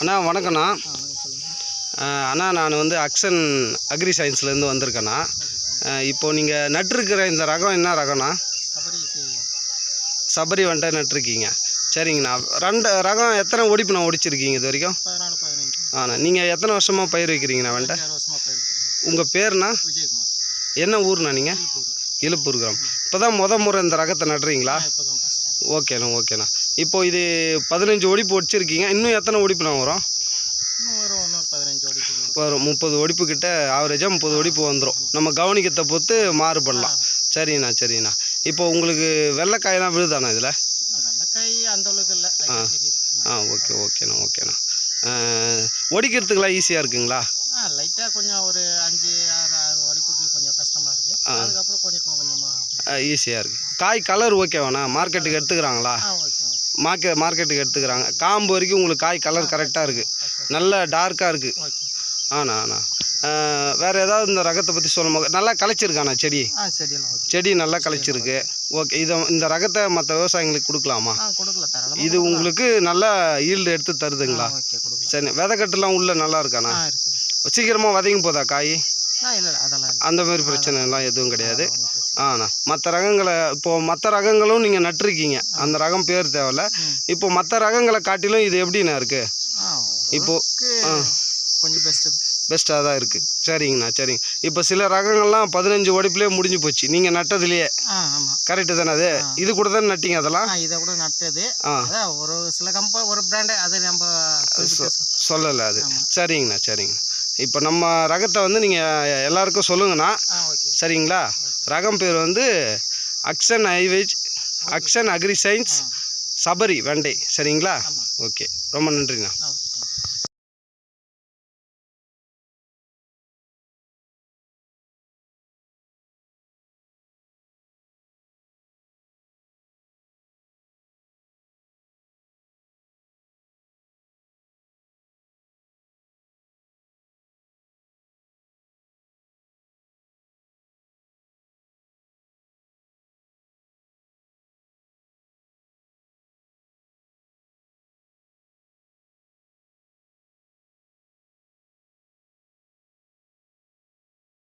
அண்ணா வணக்கண்ணா ஆ வணக்கம் சொல்லுங்கள் அஹ் அண்ணா நான் வந்து அக்ஷன் அக்ரி சயின்ஸ்லேருந்து வந்திருக்கேண்ணா. அஹ் இப்போ நீங்கள் நட்டிருக்கிற இந்த ரகம் என்ன ரகம்ண்ணா? சபரி வந்துட்டு நட்டிருக்கீங்க. சரிங்கண்ணா. ரெண்டு ரகம் எத்தனை ஒடிப்புண்ணா ஒடிச்சிருக்கீங்க இது வரைக்கும்? ஆண்ணா நீங்கள் எத்தனை வருஷமாக பயிர் வைக்கிறீங்கண்ணா வந்துட்டு உங்கள் பேர்ண்ணா? என்ன ஊர்ண்ணா நீங்கள் இழுப்பூர் கிராமம். இப்போ தான் முத முறை இந்த ரகத்தை ஃபஸ்ட்டு ஓகேண்ணா ஓகேண்ணா. இப்போ இது பதினஞ்சு ஒடிப்பு ஒடிச்சிருக்கீங்க. இன்னும் எத்தனை ஒடிப்புண்ணா வரும்? ஒரு முப்பது ஒடிப்பு கிட்ட ஆவரேஜாக முப்பது ஒடிப்பு வந்துடும் நம்ம கவனிக்கத்தை பொறுத்து மாறுபடலாம். சரிண்ணா சரிண்ணா. இப்போ உங்களுக்கு வெள்ளைக்காய் தான் விழுதாண்ணா இதில்? அதெல்லாம் கை அந்த அளவுக்கு இல்லை. தெரியுது ஆ ஓகே ஓகேண்ணா ஓகேண்ணா. ஒடிக்கிறதுக்கெலாம் ஈஸியாக இருக்குங்களா? ஆ லைட்டாக கொஞ்சம் ஒரு அஞ்சு ஆறு ஆறு வடிப்புக்கு கொஞ்சம் கஷ்டமாக இருக்குது அதுக்கப்புறம் கொஞ்சம் கொஞ்சமாக ஈஸியாக இருக்குது காய் கலர் ஓகேவாண்ணா மார்க்கெட்டுக்கு எடுத்துக்கிறாங்களா? ஆ ஓகே ஓகே மார்க்கெட் மார்க்கெட்டுக்கு எடுத்துக்கிறாங்க. காம்பு வரைக்கும் உங்களுக்கு காய் கலர் கரெக்டாக இருக்குது நல்ல டார்க்காக இருக்குது ஆண்ணா ஆண்ணா வேறு ஏதாவது இந்த ரகத்தை பற்றி சொல்லும்போது நல்லா களைச்சிருக்காண்ணா செடி? செடி நல்லா களைச்சிருக்கு. ஓகே இதை இந்த ரகத்தை மற்ற விவசாயிங்களுக்கு கொடுக்கலாமா? இது உங்களுக்கு நல்லா ஈல்டு எடுத்து தருதுங்களா? சரி விதைக்கட்டுலாம் உள்ள நல்லா இருக்காண்ணா சீக்கிரமாக வதங்கி போதா காய்? அந்த மாதிரி பிரச்சனை எல்லாம் எதுவும் கிடையாது. ஆண்ணா மற்ற ரகங்களை இப்போது மற்ற ரகங்களும் நீங்கள் நட்டிருக்கீங்க. அந்த ரகம் பேர் தேவையில்ல. இப்போ மற்ற ரகங்களை காட்டிலும் இது எப்படிண்ணா இருக்குது ஆ இப்போ ஓரளவுக்கு கொஞ்சம் பெஸ்ட்டு பெஸ்ட்டாக தான் இருக்குது சரிங்கண்ணா சரிங்க. இப்போ சில ரகங்கள்லாம் பதினஞ்சு ஒடிப்புலேயே முடிஞ்சு போச்சு. நீங்கள் நட்டதுலேயே. கரெக்டு தானே அது? இது கூட தானே நட்டிங்க அதெல்லாம்? இதை கூட நட்டது. ஆ. ஒரு சில கம்ப ஒரு பிராண்டு அது நம்ம சொல்லலை அது. சரிங்கண்ணா சரிங்கண்ணா. இப்போ நம்ம ரகத்தை வந்து நீங்கள் எல்லாருக்கும் சொல்லுங்கண்ணா. சரிங்களா? ரகம் பேர் வந்து அக்ஷன் ஐவேஜ் அக்ஷன் அக்ரி சயின்ஸ் சபரி வெண்டை. சரிங்களா? ஓகே. ரொம்ப நன்றிண்ணா.